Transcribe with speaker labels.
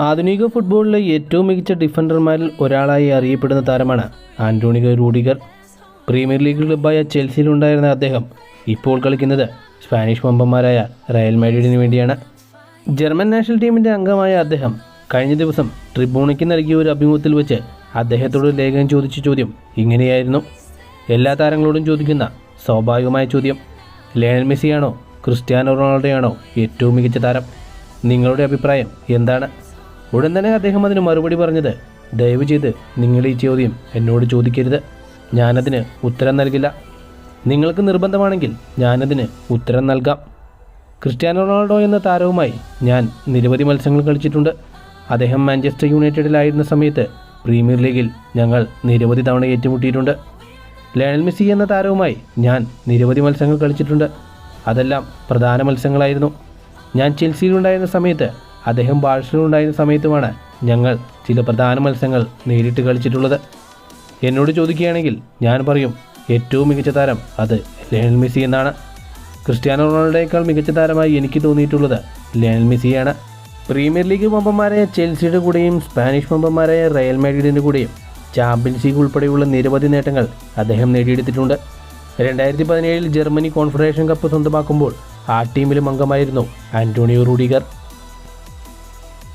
Speaker 1: ആധുനിക ഫുട്ബോളിലെ ഏറ്റവും മികച്ച ഡിഫൻഡർമാരിൽ ഒരാളായി അറിയപ്പെടുന്ന താരമാണ് ആന്റോണിക റൂഡിഗർ. പ്രീമിയർ ലീഗ് ക്ലബ്ബായ ചെൽസിയിലുണ്ടായിരുന്ന അദ്ദേഹം ഇപ്പോൾ കളിക്കുന്നത് സ്പാനിഷ് വമ്പന്മാരായ റയൽ മാഡ്രിഡിന് വേണ്ടിയാണ്. ജർമ്മൻ നാഷണൽ ടീമിന്റെ അംഗമായ അദ്ദേഹം കഴിഞ്ഞ ദിവസം ട്രിബ്യൂണയ്ക്ക് നൽകിയ ഒരു അഭിമുഖത്തിൽ വെച്ച് അദ്ദേഹത്തോട് ലേഖനം ചോദിച്ച ചോദ്യം ഇങ്ങനെയായിരുന്നു. എല്ലാ താരങ്ങളോടും ചോദിക്കുന്ന സ്വാഭാവികമായ ചോദ്യം ലയണൽ മെസ്സിയാണോ ക്രിസ്ത്യാനോ റൊണാൾഡോയാണോ ഏറ്റവും മികച്ച താരം? നിങ്ങളുടെ അഭിപ്രായം എന്താണ്? ഉടൻ തന്നെ അദ്ദേഹം അതിന് മറുപടി പറഞ്ഞത് ദയവ് ചെയ്ത് നിങ്ങൾ ഈ ചോദ്യം എന്നോട് ചോദിക്കരുത്. ഞാനതിന് ഉത്തരം നൽകില്ല. നിങ്ങൾക്ക് നിർബന്ധമാണെങ്കിൽ ഞാനതിന് ഉത്തരം നൽകാം. ക്രിസ്ത്യാനോ റൊണാൾഡോ എന്ന താരവുമായി ഞാൻ നിരവധി മത്സരങ്ങൾ കളിച്ചിട്ടുണ്ട്. അദ്ദേഹം മാഞ്ചസ്റ്റർ യുണൈറ്റഡിലായിരുന്ന സമയത്ത് പ്രീമിയർ ലീഗിൽ ഞങ്ങൾ നിരവധി തവണ ഏറ്റുമുട്ടിയിട്ടുണ്ട്. ലയണൽ മെസ്സി എന്ന താരവുമായി ഞാൻ നിരവധി മത്സരങ്ങൾ കളിച്ചിട്ടുണ്ട്. അതെല്ലാം പ്രധാന മത്സരങ്ങളായിരുന്നു. ഞാൻ ചെൽസിയിലുണ്ടായിരുന്ന സമയത്ത് അദ്ദേഹം ബാഴ്സയിലുണ്ടായിരുന്ന സമയത്തുമാണ് ഞങ്ങൾ ചില പ്രധാന മത്സരങ്ങൾ നേരിട്ട് കളിച്ചിട്ടുള്ളത്. എന്നോട് ചോദിക്കുകയാണെങ്കിൽ ഞാൻ പറയും ഏറ്റവും മികച്ച താരം അത് ലയണൽ മെസ്സി എന്നാണ്. ക്രിസ്ത്യാനോ റൊണാൾഡോയേക്കാൾ മികച്ച താരമായി എനിക്ക് തോന്നിയിട്ടുള്ളത് ലയണൽ മെസ്സിയാണ്. പ്രീമിയർ ലീഗ് വമ്പന്മാരായ ചെൽസിയുടെ കൂടെയും സ്പാനിഷ് വമ്പന്മാരായ റയൽ മാഡ്രിഡിന്റെ കൂടെയും ചാമ്പ്യൻസ് ലീഗ് ഉൾപ്പെടെയുള്ള നിരവധി നേട്ടങ്ങൾ അദ്ദേഹം നേടിയെടുത്തിട്ടുണ്ട്. രണ്ടായിരത്തി പതിനേഴിൽ ജർമ്മനി കോൺഫെഡറേഷൻ കപ്പ് സ്വന്തമാക്കുമ്പോൾ ആ ടീമിലും അംഗമായിരുന്നു ആന്റോണിയോ റൂഡിഗർ.